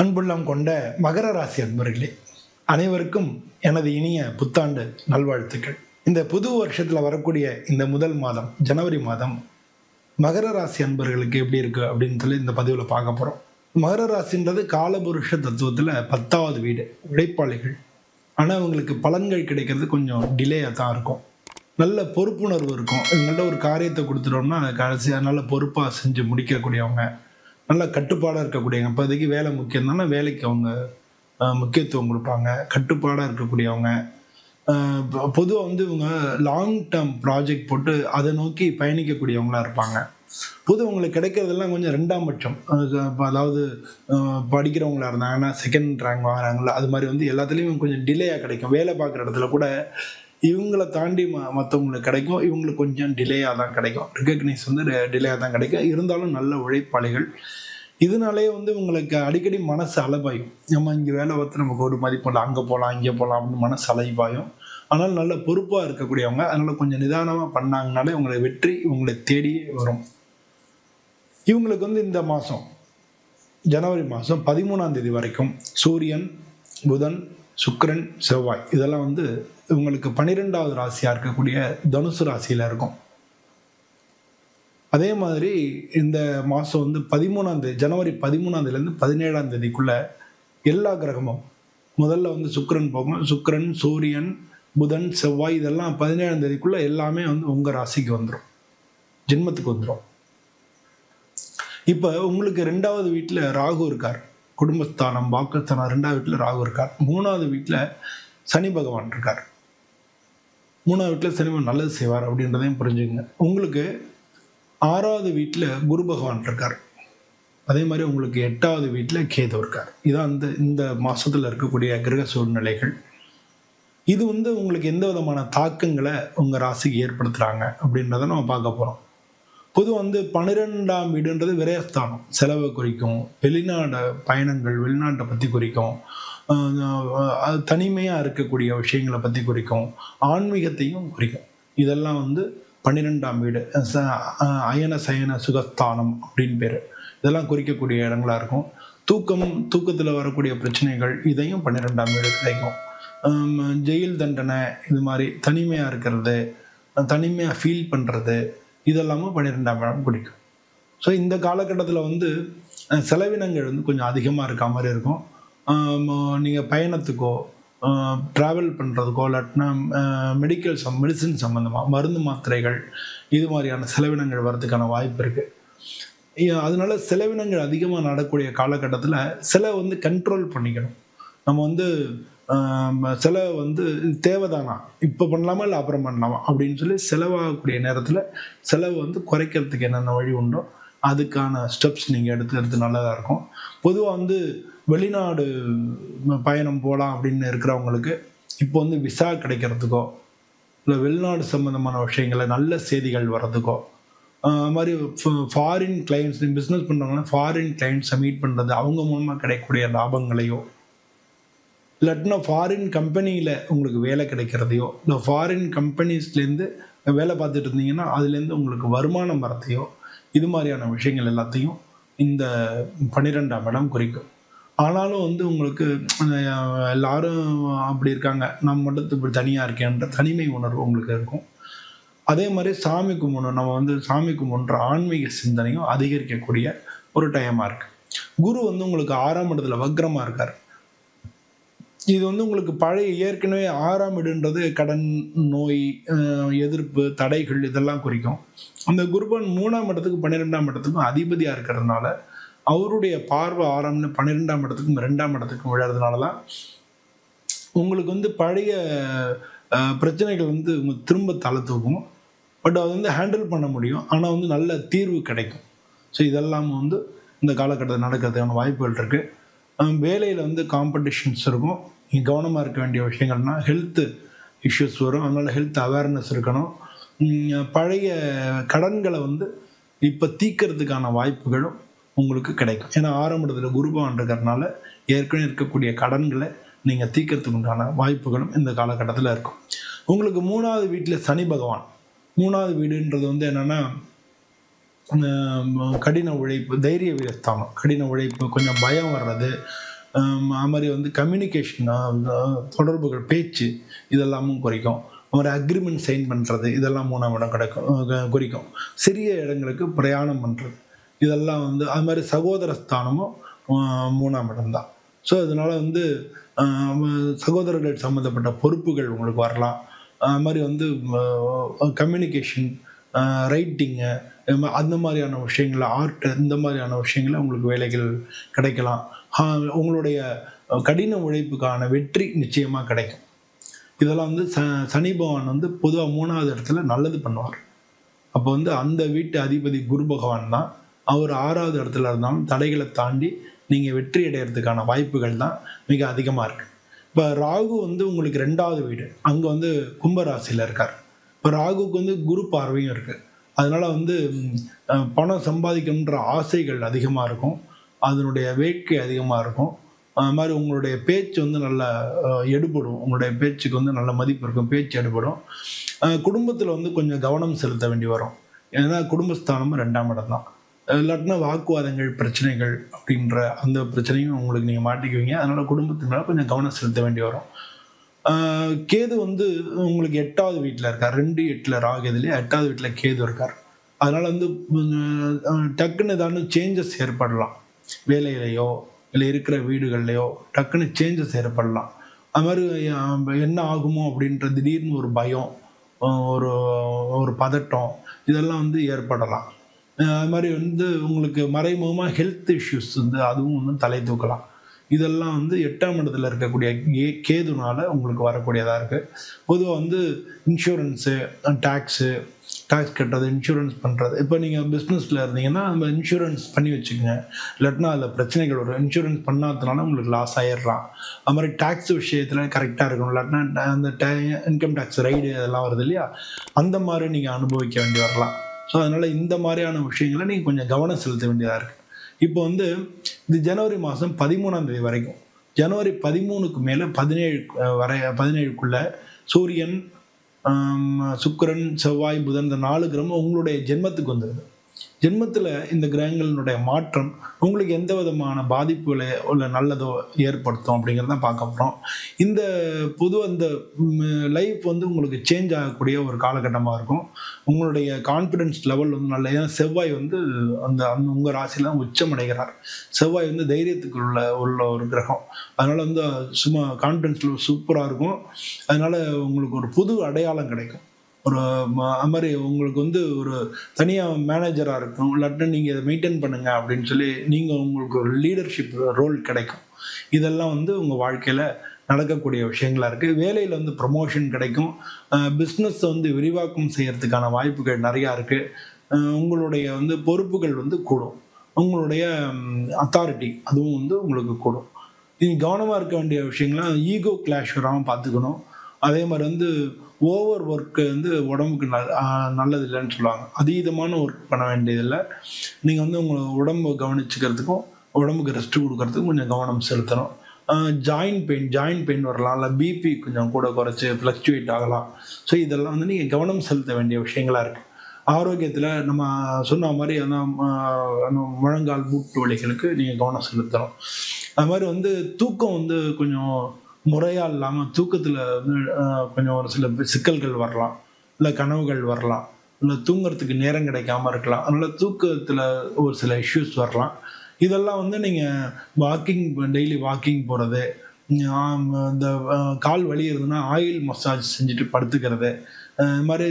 அன்புள்ளம் கொண்ட மகர ராசி அன்பர்களே அனைவருக்கும் எனது இனிய புத்தாண்டு நல்வாழ்த்துக்கள். இந்த புது வருஷத்தில் வரக்கூடிய இந்த முதல் மாதம் ஜனவரி மாதம் மகர ராசி அன்பர்களுக்கு எப்படி இருக்கு அப்படின்னு சொல்லி இந்த பதிவில் பார்க்க போகிறோம் மகர ராசின்றது காலபுருஷ தத்துவத்தில் பத்தாவது வீடு உழைப்பாளிகள் ஆனால் அவங்களுக்கு பலன்கள் கிடைக்கிறது கொஞ்சம் டிலேயாக தான் இருக்கும். நல்ல பொறுப்புணர்வு இருக்கும். இவங்கள்ட்ட ஒரு காரியத்தை கொடுத்துட்டோம்னா கடைசியாக நல்ல பொறுப்பாக செஞ்சு முடிக்கக்கூடியவங்க. நல்ல கட்டுப்பாடாக இருக்கக்கூடியவங்க. இப்போதைக்கு வேலை முக்கியம். தானே வேலைக்கு அவங்க முக்கியத்துவம் கொடுப்பாங்க. கட்டுப்பாடாக இருக்கக்கூடியவங்க. பொதுவாக வந்து இவங்க லாங் டேர்ம் ப்ராஜெக்ட் போட்டு அதை நோக்கி பயணிக்கக்கூடியவங்களா இருப்பாங்க. பொது அவங்களுக்கு கிடைக்கிறதெல்லாம் கொஞ்சம் ரெண்டாம் பட்சம். அதாவது படிக்கிறவங்களா இருந்தாங்கன்னா செகண்ட் ரேங்க் வாங்குறாங்களா அது மாதிரி வந்து எல்லாத்துலேயும் கொஞ்சம் டிலேயாக கிடைக்கும். வேலை பார்க்குற இடத்துல கூட இவங்கள தாண்டி ம மற்றவங்களுக்கு கிடைக்கும். இவங்களுக்கு கொஞ்சம் டிலேயாக தான் கிடைக்கும். ரிகக்னைஸ் வந்து டிலேயாக தான் கிடைக்கும். இருந்தாலும் நல்ல உழைப்பாளிகள். இதனாலே வந்து உங்களுக்கு அடிக்கடி மனசு அலைபாயும். நம்ம இங்கே வேலை பார்த்து நமக்கு ஒரு மதிப்பு இல்லை அங்கே போகலாம் இங்கே போகலாம் அப்படின்னு மனசு அலைபாயும். ஆனால் நல்ல பொறுப்பாக இருக்கக்கூடியவங்க அதனால் கொஞ்சம் நிதானமாக பண்ணாங்கனாலே உங்களை வெற்றி உங்களை தேடியே வரும். இவங்களுக்கு வந்து இந்த மாதம் ஜனவரி மாதம் பதிமூணாம் தேதி வரைக்கும் சூரியன் புதன் சுக்கரன் செவ்வாய். இதெல்லாம் வந்து இவங்களுக்கு பன்னிரெண்டாவது ராசியாக இருக்கக்கூடிய தனுசு ராசியில் இருக்கும். அதே மாதிரி இந்த மாதம் வந்து பதிமூணாம் தேதி ஜனவரி பதிமூணாம் தேதியிலேருந்து பதினேழாம் தேதிக்குள்ள எல்லா கிரகமும் முதல்ல வந்து சுக்கரன் போகும். சுக்கரன் சூரியன் புதன் செவ்வாய் இதெல்லாம் பதினேழாம் தேதிக்குள்ள எல்லாமே வந்து உங்கள் ராசிக்கு வந்துடும் ஜென்மத்துக்கு வந்துடும் இப்போ உங்களுக்கு ரெண்டாவது வீட்டில் ராகு இருக்கார். குடும்பஸ்தானம் வாக்குஸ்தானம் ரெண்டாவது வீட்டில் ராகு இருக்கார். மூணாவது வீட்டில் சனி பகவான் இருக்கார். மூணாவது வீட்டில் சனி நல்லது செய்வார் அப்படின்றதையும் புரிஞ்சுங்க உங்களுக்கு ஆறாவது வீட்டில் குரு பகவான் இருக்கார். அதே மாதிரி உங்களுக்கு எட்டாவது வீட்டில் கேது இருக்கார். இதான் அந்த இந்த மாதத்தில் இருக்கக்கூடிய கிரக சூழ்நிலைகள். இது வந்து உங்களுக்கு எந்த விதமான தாக்கங்களை உங்கள் ராசிக்கு ஏற்படுத்துகிறாங்க அப்படின்றத நம்ம பார்க்க போகிறோம் பொது வந்து பன்னிரெண்டாம் வீடுன்றது விரயஸ்தானம். செலவை குறிக்கும் வெளிநாடு பயணங்கள் வெளிநாட்டை பற்றி குறிக்கும் அது தனிமையாக இருக்கக்கூடிய விஷயங்களை பற்றி குறிக்கும் ஆன்மீகத்தையும் குறிக்கும். இதெல்லாம் வந்து பன்னிரெண்டாம் வீடு ச- அயன சயன சுகஸ்தானம் அப்படின்னு பேர். இதெல்லாம் குறிக்கக்கூடிய இடங்களா இருக்கும். தூக்கம் தூக்கத்தில் வரக்கூடிய பிரச்சனைகள் இதையும் பன்னிரெண்டாம் வீடு கிடைக்கும். ஜெயில் தண்டனை இது மாதிரி தனிமையாக இருக்கிறது தனிமையாக ஃபீல் பண்ணுறது இதெல்லாமும் பன்னிரெண்டாம் இடம் பிடிக்கும். ஸோ இந்த காலகட்டத்தில் வந்து செலவினங்கள் வந்து கொஞ்சம் அதிகமாக இருக்க மாதிரி இருக்கும். நீங்கள் பயணத்துக்கோ ட்ராவல் பண்ணுறதுக்கோ இல்லாட்டினா மெடிக்கல் சம் மெடிசின் சம்மந்தமாக மருந்து மாத்திரைகள் இது மாதிரியான செலவினங்கள் வர்றதுக்கான வாய்ப்பு இருக்குது அதனால செலவினங்கள் அதிகமாக நடக்கூடிய காலகட்டத்தில் சில வந்து கண்ட்ரோல் பண்ணிக்கணும். நம்ம வந்து செலவை வந்து தேவைதானா? இப்போ பண்ணலாமா இல்லை அப்புறம் பண்ணலாமா? அப்படின்னு சொல்லி செலவாகக்கூடிய நேரத்தில் செலவு வந்து குறைக்கிறதுக்கு என்னென்ன வழி உண்டோ அதுக்கான ஸ்டெப்ஸ் நீங்கள் எடுத்துக்கிறது நல்லதாக இருக்கும். பொதுவாக வந்து வெளிநாடு பயணம் போகலாம் அப்படின்னு இருக்கிறவங்களுக்கு இப்போ வந்து விசா கிடைக்கிறதுக்கோ இல்லை வெளிநாடு சம்மந்தமான விஷயங்கள நல்ல செய்திகள் வர்றதுக்கோ அது மாதிரி ஃபாரின் கிளைண்ட்ஸ் பிஸ்னஸ் பண்ணுறவங்க ஃபாரின் கிளைண்ட்ஸை மீட் பண்ணுறது அவங்க மூலமாக கிடைக்கக்கூடிய லாபங்களையோ இல்லாட்டினா ஃபாரின் கம்பெனியில் உங்களுக்கு வேலை கிடைக்கிறதையோ இல்லை ஃபாரின் கம்பெனிஸ்லேருந்து வேலை பார்த்துட்டு இருந்தீங்கன்னா அதுலேருந்து உங்களுக்கு வருமானம் வரத்தையோ இது மாதிரியான விஷயங்கள் எல்லாத்தையும் இந்த பன்னிரெண்டாம் இடம் குறிக்கும். ஆனாலும் வந்து உங்களுக்கு எல்லாரும் அப்படி இருக்காங்க. நம்ம மட்டும் இப்படி தனியாக இருக்கேன்ற தனிமை உணர்வு உங்களுக்கு இருக்கும். அதே மாதிரி சாமி கும்பிடணும். நம்ம வந்து சாமி கும்பிடுற ஆன்மீக சிந்தனையும் அதிகரிக்கக்கூடிய ஒரு டைமாக இருக்குது குரு வந்து உங்களுக்கு ஆறாம் இடத்துல வக்ரமாக இருக்கார். இது வந்து உங்களுக்கு பழைய ஏற்கனவே ஆறாம் இடுன்றது கடன் நோய் எதிர்ப்பு தடைகள் இதெல்லாம் குறிக்கும். அந்த குருபன் மூணாம் இடத்துக்கு பன்னிரெண்டாம் இடத்துக்கும் அதிபதியாக இருக்கிறதுனால அவருடைய பார்வை ஆறாம்னு பன்னிரெண்டாம் இடத்துக்கும் ரெண்டாம் இடத்துக்கும் விழறதுனால தான் உங்களுக்கு வந்து பழைய பிரச்சனைகள் வந்து உங்க திரும்ப தலை தூக்கும். பட் அது வந்து ஹேண்டில் பண்ண முடியும். ஆனால் வந்து நல்ல தீர்வு கிடைக்கும். ஸோ இதெல்லாம் வந்து இந்த காலகட்டத்தில் நடக்கிறதுக்கான வாய்ப்புகள் இருக்குது வேலையில் வந்து காம்படிஷன்ஸ் இருக்கும். நீங்க கவனமாக இருக்க வேண்டிய விஷயங்கள்னா ஹெல்த்து இஷ்யூஸ் வரும். அதனால் ஹெல்த் அவேர்னஸ் இருக்கணும். பழைய கடன்களை வந்து இப்போ தீக்கிறதுக்கான வாய்ப்புகளும் உங்களுக்கு கிடைக்கும். ஏன்னா ஆரம்பத்தில் குருபவன் இருக்கிறதுனால ஏற்கனவே இருக்கக்கூடிய கடன்களை நீங்கள் தீர்க்கறதுக்கு உண்டான வாய்ப்புகளும் இந்த காலகட்டத்தில் இருக்கும். உங்களுக்கு மூணாவது வீட்டில் சனி பகவான். மூணாவது வீடுன்றது வந்து என்னென்னா கடின உழைப்பு தைரிய வீரஸ்தானம் கடின உழைப்பு கொஞ்சம் பயம் வர்றது அது மாதிரி வந்து கம்யூனிகேஷன் தொடர்புகள் பேச்சு இதெல்லாமும் குறைக்கும். ஒரு அக்ரிமெண்ட் சைன் பண்ணுறது இதெல்லாம் மூணாம் இடம் கிடைக்கும் குறிக்கும். சிறிய இடங்களுக்கு பிரயாணம் பண்ணுறது இதெல்லாம் வந்து அது மாதிரி சகோதர ஸ்தானமும் மூணாம் இடம் தான். ஸோ அதனால் வந்து சகோதரர்கள் சம்மந்தப்பட்ட பொறுப்புகள் உங்களுக்கு வரலாம். அது மாதிரி வந்து கம்யூனிகேஷன் ரைட்டிங்கு அந்த மாதிரியான விஷயங்கள் ஆர்ட் இந்த மாதிரியான விஷயங்கள உங்களுக்கு வேலைகள் கிடைக்கலாம். உங்களுடைய கடின உழைப்புக்கான வெற்றி நிச்சயமாக கிடைக்கும். இதெல்லாம் வந்து ச சனி பகவான் வந்து பொதுவாக மூணாவது இடத்துல நல்லது பண்ணுவார். அப்போ வந்து அந்த வீட்டு அதிபதி குரு பகவான் தான் அவர் ஆறாவது இடத்துல இருந்தாலும் தடைகளை தாண்டி நீங்கள் வெற்றி அடைகிறதுக்கான வாய்ப்புகள் தான் மிக அதிகமாக இருக்குது இப்போ ராகு வந்து உங்களுக்கு ரெண்டாவது வீடு. அங்கே வந்து கும்பராசியில் இருக்கார். ராகுக்கு வந்து குரு பார்வையும் இருக்குது அதனால் வந்து பணம் சம்பாதிக்கணுன்ற ஆசைகள் அதிகமாக இருக்கும். அதனுடைய வேட்கை அதிகமாக இருக்கும். அது மாதிரி உங்களுடைய பேச்சு வந்து நல்லா எடுபடும். உங்களுடைய பேச்சுக்கு வந்து நல்ல மதிப்பு இருக்கும். பேச்சு எடுபடும். குடும்பத்தில் வந்து கொஞ்சம் கவனம் செலுத்த வேண்டி வரும். ஏன்னா குடும்பஸ்தானமும் ரெண்டாம் இடம் தான். இல்லாட்டினா வாக்குவாதங்கள் பிரச்சனைகள் அப்படின்ற அந்த பிரச்சனையும் உங்களுக்கு நீங்கள் மாட்டிக்குவீங்க. அதனால் குடும்பத்தினால மேலே கொஞ்சம் கவனம் செலுத்த வேண்டி வரும். கேது வந்து உங்களுக்கு எட்டாவது வீட்டில் இருக்கார். ரெண்டு எட்டில் ராகதுலேயே எட்டாவது வீட்டில் கேது இருக்கார். அதனால் வந்து டக்குன்னு ஏதாவது சேஞ்சஸ் ஏற்படலாம். வேலையிலையோ இல்லை இருக்கிற வீடுகள்லையோ டக்குன்னு சேஞ்சஸ் ஏற்படலாம். அது மாதிரி என்ன ஆகுமோ அப்படின்ற திடீர்னு ஒரு பயம் ஒரு ஒரு பதட்டம் இதெல்லாம் வந்து ஏற்படலாம். அது மாதிரி வந்து உங்களுக்கு மறைமுகமாக ஹெல்த் இஷ்யூஸ் வந்து அதுவும் வந்து தலை தூக்கலாம். இதெல்லாம் வந்து எட்டாம் இடத்துல இருக்கக்கூடிய கே- கேதுனால உங்களுக்கு வரக்கூடியதாக இருக்குது பொதுவாக வந்து இன்சூரன்ஸு டேக்ஸு டேக்ஸ் கட்டுறது இன்சூரன்ஸ் பண்ணுறது இப்போ நீங்கள் பிஸ்னஸில் இருந்தீங்கன்னா நம்ம இன்சூரன்ஸ் பண்ணி வச்சுக்கோங்க. இல்லாட்டினா அதில் பிரச்சனைகள் வரும். இன்சூரன்ஸ் பண்ணாததுனால உங்களுக்கு லாஸ் ஆயிடுறான் அது மாதிரி டேக்ஸ் விஷயத்தில் கரெக்டாக இருக்கணும். இல்லாட்டினா அந்த டே இன்கம் டேக்ஸ் ரைடு அதெல்லாம் வருது இல்லையா? அந்த மாதிரி நீங்கள் அனுபவிக்க வேண்டி வரலாம். ஸோ அதனால் இந்த மாதிரியான விஷயங்களை நீங்கள் கொஞ்சம் கவனம் செலுத்த வேண்டியதாக இருக்குது இப்போ வந்து இது ஜனவரி மாதம் பதிமூணாம் தேதி வரைக்கும். ஜனவரி பதிமூணுக்கு மேலே பதினேழு வரைய வரை பதினேழுக்குள்ள சூரியன் சுக்கரன் சுக்கிரன் செவ்வாய் புதன் இந்த நாலு கிரகம் உங்களுடைய ஜென்மத்துக்கு வந்துடுது ஜென்மத்தில் இந்த கிரகங்களினுடைய மாற்றம் உங்களுக்கு எந்த விதமான பாதிப்புகளை உள்ள நல்லதோ ஏற்படுத்தும் அப்படிங்கிறத பார்க்க போகிறோம் இந்த பொது அந்த லைஃப் வந்து உங்களுக்கு சேஞ்ச் ஆகக்கூடிய ஒரு காலகட்டமாக இருக்கும். உங்களுடைய கான்ஃபிடன்ஸ் லெவல் வந்து நல்ல ஏன்னா செவ்வாய் வந்து அந்த அந்த உங்கள் ராசியில் உச்சம் அடைகிறார். செவ்வாய் வந்து தைரியத்துக்கு உள்ள உள்ள ஒரு கிரகம். அதனால் வந்து சும்மா கான்ஃபிடென்ஸ் லெவல் சூப்பராக இருக்கும். அதனால் உங்களுக்கு ஒரு புது அடையாளம் கிடைக்கும். ஒரு அது மாதிரி உங்களுக்கு வந்து ஒரு தனியாக மேனேஜராக இருக்கும் இல்லாட்டினா நீங்கள் இதை மெயின்டைன் பண்ணுங்க அப்படின்னு சொல்லி நீங்கள் உங்களுக்கு ஒரு லீடர்ஷிப் ரோல் கிடைக்கும். இதெல்லாம் வந்து உங்கள் வாழ்க்கையில் நடக்கக்கூடிய விஷயங்களாக இருக்குது வேலையில் வந்து ப்ரமோஷன் கிடைக்கும். பிஸ்னஸ் வந்து விரிவாக்கம் செய்கிறதுக்கான வாய்ப்புகள் நிறையா இருக்குது உங்களுடைய வந்து பொறுப்புகள் வந்து கூடும். உங்களுடைய அத்தாரிட்டி அதுவும் வந்து உங்களுக்கு கூடும். நீங்கள் கவனமாக இருக்க வேண்டிய விஷயங்கள்லாம் ஈகோ கிளாஷ் வராமல் பார்த்துக்கணும். அதே மாதிரி வந்து ஓவர் ஒர்க்கு வந்து உடம்புக்கு நல் நல்லது இல்லைன்னு சொல்லுவாங்க. அதீதமான ஒர்க் பண்ண வேண்டியதில்லை. நீங்கள் வந்து உங்களை உடம்பை கவனிச்சுக்கிறதுக்கும் உடம்புக்கு ரெஸ்ட் கொடுக்கறதுக்கும் கொஞ்சம் கவனம் செலுத்தணும். ஜாயின் பெயின் ஜாயின் பெயின் வரலாம். இல்லை பிபி கொஞ்சம் கூட குறைச்சி ஃப்ளக்சுவேட் ஆகலாம். ஸோ இதெல்லாம் வந்து நீங்கள் கவனம் செலுத்த வேண்டிய விஷயங்களாக இருக்குது ஆரோக்கியத்தில் நம்ம சொன்ன மாதிரி அதான் அந்த முழங்கால் மூட்டு வலிகளுக்கு நீங்கள் கவனம் செலுத்தணும். அது மாதிரி வந்து தூக்கம் வந்து கொஞ்சம் முறையாக இல்லாமல் தூக்கத்தில் வந்து கொஞ்சம் ஒரு சில சிக்கல்கள் வரலாம். இல்லை கனவுகள் வரலாம். இல்லை தூங்குறதுக்கு நேரம் கிடைக்காம இருக்கலாம். அதனால் தூக்கத்தில் ஒரு சில இஷ்யூஸ் வரலாம். இதெல்லாம் வந்து நீங்கள் வாக்கிங் டெய்லி வாக்கிங் போகிறது இந்த கால் வலி இருந்ததுன்னா ஆயில் மசாஜ் செஞ்சுட்டு படுத்துக்கிறது இது மாதிரி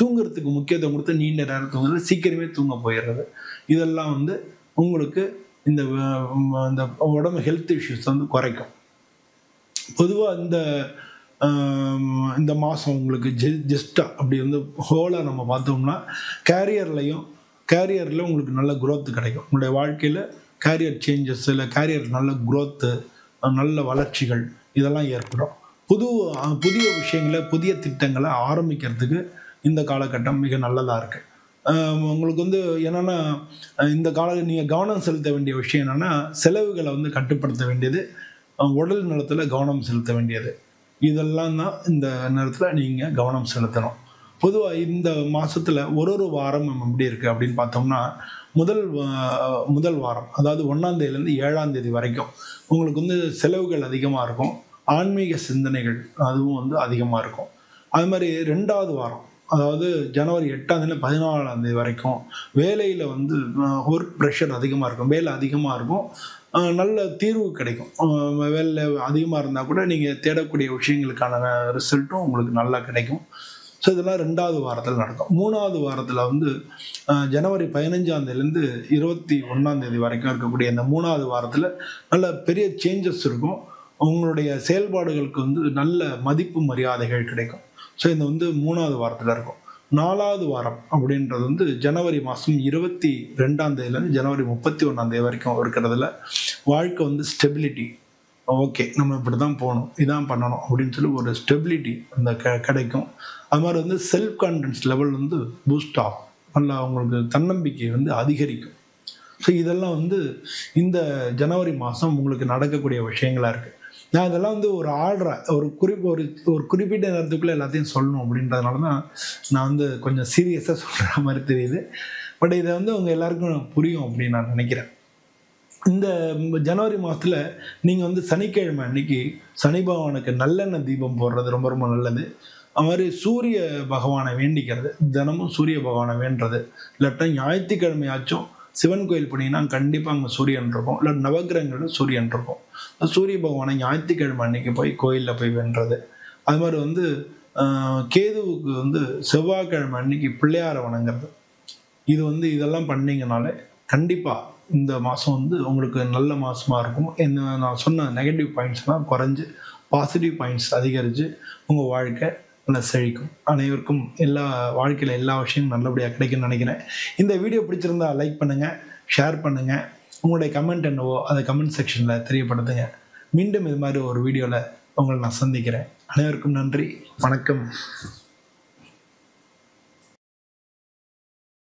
தூங்குறதுக்கு முக்கியத்துவம் கொடுத்து நீண்ட நேரம் தூங்குறது சீக்கிரமே தூங்க போயிடுறது. இதெல்லாம் வந்து உங்களுக்கு இந்த இந்த உடம்பு ஹெல்த் இஷ்யூஸ் வந்து குறைக்கும். பொதுவாக இந்த இந்த மாதம் உங்களுக்கு ஜெ ஜெஸ்ட்டாக அப்படி வந்து ஹோலாக நம்ம பார்த்தோம்னா கேரியர்லையும் கேரியரில் உங்களுக்கு நல்ல குரோத்து கிடைக்கும். உங்களுடைய வாழ்க்கையில் கேரியர் சேஞ்சஸ் இல்லை கேரியர் நல்ல குரோத்து நல்ல வளர்ச்சிகள் இதெல்லாம் ஏற்படும். புது புதிய விஷயங்களை புதிய திட்டங்களை ஆரம்பிக்கிறதுக்கு இந்த காலகட்டம் மிக நல்லதாக இருக்குது உங்களுக்கு வந்து என்னென்னா இந்த கால நீங்கள் கவனம் செலுத்த வேண்டிய விஷயம் என்னென்னா செலவுகளை வந்து கட்டுப்படுத்த வேண்டியது உடல் நலத்தில் கவனம் செலுத்த வேண்டியது. இதெல்லாம் தான் இந்த நேரத்தில் நீங்கள் கவனம் செலுத்தணும். பொதுவாக இந்த மாதத்தில் ஒரு ஒரு வாரம் நம்ம எப்படி இருக்குது அப்படின்னு பார்த்தோம்னா முதல் முதல் வாரம் அதாவது ஒன்றாம் தேதியிலேருந்து ஏழாம் தேதி வரைக்கும் உங்களுக்கு வந்து செலவுகள் அதிகமாக இருக்கும். ஆன்மீக சிந்தனைகள் அதுவும் வந்து அதிகமாக இருக்கும். அது மாதிரி ரெண்டாவது வாரம் அதாவது ஜனவரி எட்டாம் தேதி பதினாலாம் தேதி வரைக்கும் வேலையில் வந்து ஒர்க் ப்ரெஷர் அதிகமாக இருக்கும். வேலை அதிகமாக இருக்கும். நல்ல தீர்வு கிடைக்கும். வேலை அதிகமாக இருந்தால் கூட நீங்கள் தேடக்கூடிய விஷயங்களுக்கான ரிசல்ட்டும் உங்களுக்கு நல்லா கிடைக்கும். ஸோ இதெல்லாம் ரெண்டாவது வாரத்தில் நடக்கும். மூணாவது வாரத்தில் வந்து ஜனவரி பதினஞ்சாந்தேதியிலேருந்து இருபத்தி ஒன்றாந்தேதி வரைக்கும் இருக்கக்கூடிய இந்த மூணாவது வாரத்தில் நல்ல பெரிய சேஞ்சஸ் இருக்கும். உங்களுடைய செயல்பாடுகளுக்கு வந்து நல்ல மதிப்பு மரியாதைகள் கிடைக்கும். ஸோ இந்த வந்து மூணாவது வாரத்தில் இருக்கும். நாலாவது வாரம் அப்படின்றது வந்து ஜனவரி மாதம் இருபத்தி ரெண்டாம் தேதியிலேருந்து ஜனவரி முப்பத்தி ஒன்றாம் தேதி வரைக்கும் இருக்கிறதுல வாழ்க்கை வந்து ஸ்டெபிலிட்டி ஓகே நம்ம இப்படி தான் போகணும் இதான் பண்ணணும் அப்படின்னு சொல்லி ஒரு ஸ்டெபிலிட்டி அந்த க கிடைக்கும். அது மாதிரி வந்து செல்ஃப் கான்ஃபிடன்ஸ் லெவல் வந்து பூஸ்ட் ஆகும். நல்லா அவங்களுக்கு தன்னம்பிக்கை வந்து அதிகரிக்கும். ஸோ இதெல்லாம் வந்து இந்த ஜனவரி மாதம் உங்களுக்கு நடக்கக்கூடிய விஷயங்களாக இருக்குது நான் இதெல்லாம் வந்து ஒரு ஆர்டரை ஒரு குறிப்பு ஒரு ஒரு குறிப்பிட்ட நேரத்துக்குள்ளே எல்லாத்தையும் சொல்லணும் அப்படின்றதுனால தான் நான் வந்து கொஞ்சம் சீரியஸாக சொல்கிற மாதிரி தெரியுது. பட் இதை வந்து உங்கள் எல்லாருக்கும் புரியும் அப்படின்னு நான் நினைக்கிறேன். இந்த ஜனவரி மாதத்தில் நீங்கள் வந்து சனிக்கிழமை அன்னைக்கு சனி பகவானுக்கு நல்லெண்ணெய் தீபம் போடுறது ரொம்ப ரொம்ப நல்லது. அது மாதிரி சூரிய பகவானை வேண்டிக்கிறது தினமும் சூரிய பகவானை வேண்டுறது. இல்லாட்டா ஞாயிற்றுக்கிழமையாச்சும் சிவன் கோயில் போனீங்கன்னா கண்டிப்பாக அங்கே சூரியன் இருக்கும். இல்லை நவக்கிரகங்களில் சூரியன் இருக்கும். சூரிய பகவானை ஞாயிற்றுக்கிழமை அன்னைக்கு போய் கோயிலில் போய் வென்றது. அது மாதிரி வந்து கேதுவுக்கு வந்து செவ்வாய்க்கிழமை அன்னைக்கு பிள்ளையாரை வணங்குறது. இது வந்து இதெல்லாம் பண்ணீங்கனாலே கண்டிப்பாக இந்த மாதம் வந்து உங்களுக்கு நல்ல மாதமாக இருக்கும். என்ன நான் சொன்ன நெகட்டிவ் பாயிண்ட்ஸ்லாம் குறைஞ்சி பாசிட்டிவ் பாயிண்ட்ஸ் அதிகரித்து உங்கள் வாழ்க்கை செழிக்கும் அனைவருக்கும் எல்லா வாழ்க்கையில் எல்லா விஷயமும் நல்லபடியாக கிடைக்கும்னு நினைக்கிறேன். இந்த வீடியோ பிடிச்சிருந்தா லைக் பண்ணுங்கள் ஷேர் பண்ணுங்கள் உங்களுடைய கமெண்ட் என்னவோ அதை கமெண்ட் செக்ஷனில் தெரியப்படுத்துங்க. மீண்டும் இது மாதிரி ஒரு வீடியோவில் உங்களை நான் சந்திக்கிறேன். அனைவருக்கும் நன்றி வணக்கம்.